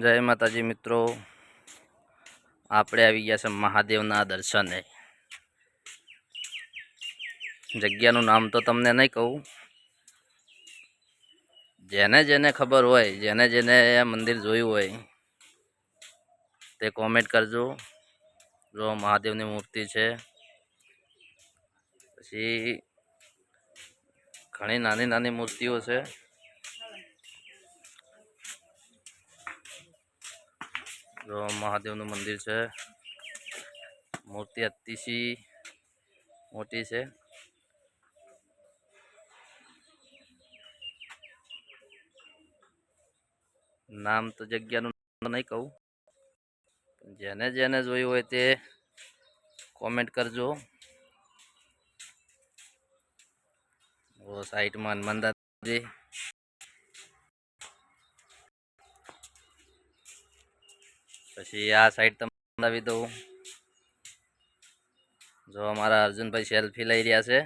જય માતાજી મિત્રો. આપણે આવી ગયા છે મહાદેવના દર્શને. જગ્યાનું નામ તો તમને નહીં કહું. જેને જેને ખબર હોય, જેને જેને મંદિર જોયું હોય, તે કોમેન્ટ કરજો. જો મહાદેવની મૂર્તિ છે. પછી ઘણી નાની નાની મૂર્તિઓ છે. જો મહાદેવનું મંદિર છે મૂર્તિ અતિશય મોટી છે નામ તો જગ્યાનું નહીં કહું જેને જેને જોયું હોય તે કોમેન્ટ કરજો ઓ સાઈડમાં પછી આ સાઈડ તમને બતાવી દઉં. જો અમારા અર્જુનભાઈ સેલ્ફી લઈ રહ્યા છે.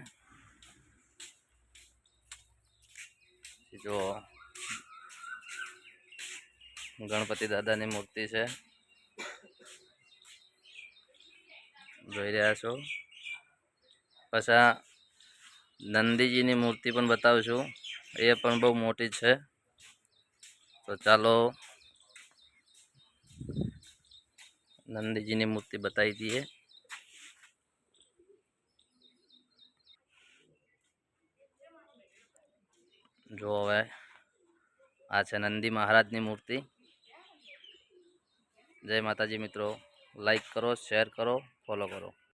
જો ગણપતિ દાદાની મૂર્તિ છે. જોઈ રહ્યા છો. પછી નંદીજીની મૂર્તિ પણ બતાવું છું. એ પણ બહુ મોટી છે. તો ચાલો. नंद जी ने मूर्ति बताई दी है। जो है अच्छा नंदी महाराज की मूर्ति। जय माता जी मित्रों लाइक करो शेयर करो फॉलो करो।